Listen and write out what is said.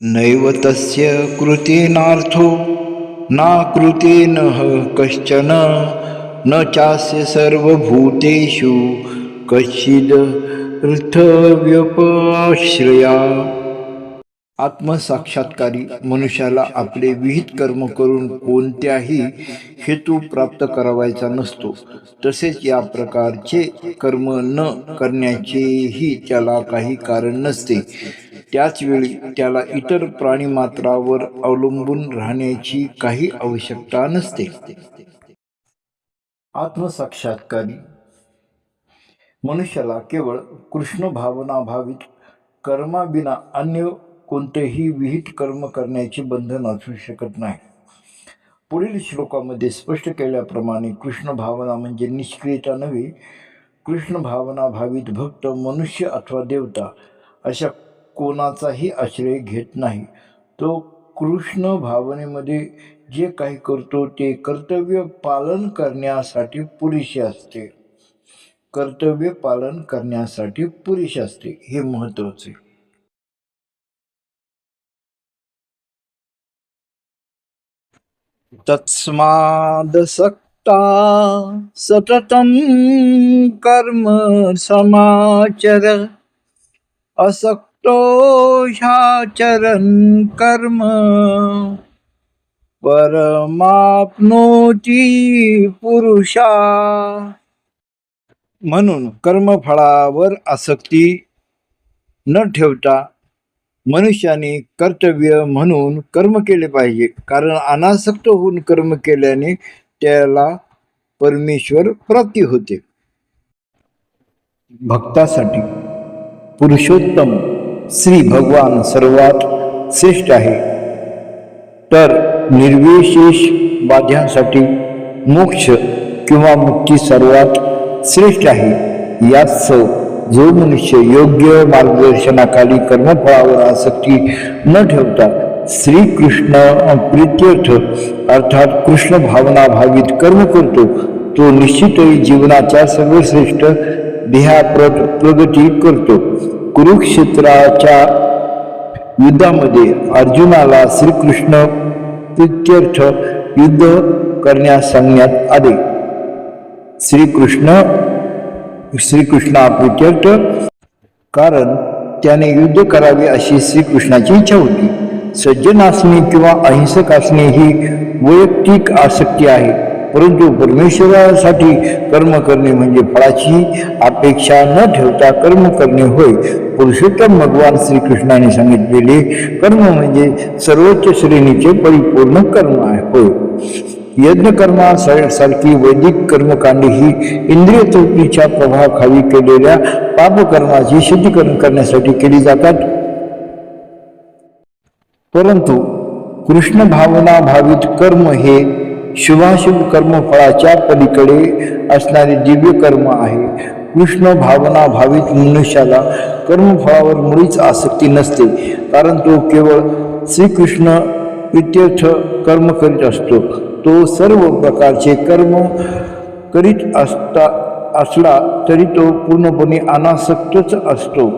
नैव तस्य कृतेनार्थो नाकृतेनः कश्चन न चास्य सर्वभूतेषु कश्चिदर्थव्यपाश्रया। आत्मसाक्षात्कारी मनुष्याला आपले विहित कर्म करून कोणत्याही हेतू प्राप्त करावायचा नसतो तसेच या प्रकारचे कर्म न करण्याचेही त्याला काही कारण नसते. त्याच वेळी त्याला इतर प्राणीमात्रावर अवलंबून राहण्याची काही आवश्यकता नसते. आत्मसाक्षात्कारी मनुष्याला केवळ कृष्ण भावनाभावित कर्माविना अन्य कोणतेही विहित कर्म करण्याचे बंधन असू शकत नाही. पुढील श्लोकामध्ये स्पष्ट केल्याप्रमाणे कृष्ण भावना म्हणजे निष्क्रियता नव्हे कृष्ण भावना भावित भक्त मनुष्य अथवा देवता अशा कोणाचाही आश्रय घेत नाही. तो कृष्ण भावनेमध्ये जे काही करतो ते कर्तव्य पालन करण्यासाठी पुरेसे असते. कर्तव्य पालन करण्यासाठी पुरेसे असते. हे महत्त्वाचे तस्मादसक्ता सततं कर्म समाचर असक ह्याचरन् कर्म परमाप्नोती पुरुषा. म्हणून कर्मफळावर आसक्ती न ठेवता मनुष्याने कर्तव्य म्हणून कर्म केले पाहिजे. कारण अनासक्त होऊन कर्म केल्याने त्याला परमेश्वर प्राप्ती होते. भक्तासाठी पुरुषोत्तम श्री भगवान सर्वात श्रेष्ठ आहे. तर निर्विशेष बाध्यांसाठी मोक्ष किंवा मुक्ती सर्वात श्रेष्ठ आहे. याच जो मनुष्य योग्य मार्गदर्शनाखाली कर्मफळावर आसक्ती न ठेवता श्रीकृष्ण प्रित्यर्थ अर्थात कृष्ण भावना भावित कर्म करतो तो निश्चितही जीवनाच्या सर्वश्रेष्ठ देहाप्रत प्र- प्रगती करतो. कुरुक्षेत्राच्या युद्धामध्ये अर्जुनाला श्रीकृष्ण प्रित्यर्थ युद्ध करण्यास सांगण्यात आले. श्रीकृष्ण श्रीकृष्णा प्रित्यर्थ कारण त्याने युद्ध करावे अशी श्रीकृष्णाची इच्छा होती. सज्जन असणे किंवा अहिंसक असणे ही वैयक्तिक आसक्ती आहे परंतु परमेश्वरासाठी कर्म करणे म्हणजे फळाची अपेक्षा न ठेवता कर्म करणे होय पुरुषोत्तम भगवान श्रीकृष्णाने सांगितलेले कर्म म्हणजे सर्वोच्च श्रेणीचे परिपूर्ण कर्म होय यज्ञकर्मा सारखी वैदिक कर्मकांडी ही इंद्रिय तृप्तीच्या प्रभावाखाली केलेल्या पापकर्माची शुद्धीकरण करण्यासाठी केली जातात परंतु कृष्ण भावना भावित कर्म हे शुभाशुभ कर्मफळाच्या पलीकडे असणारे दिव्य कर्म आहे कृष्ण भावना भावित मनुष्याला कर्मफळावर मुळीच आसक्ती नसते कारण तो केवळ श्रीकृष्ण इत्यर्थ कर्म करीत असतो. तो सर्व प्रकारचे कर्म करीत असता असला तरी तो पूर्णपणे अनासक्तच असतो.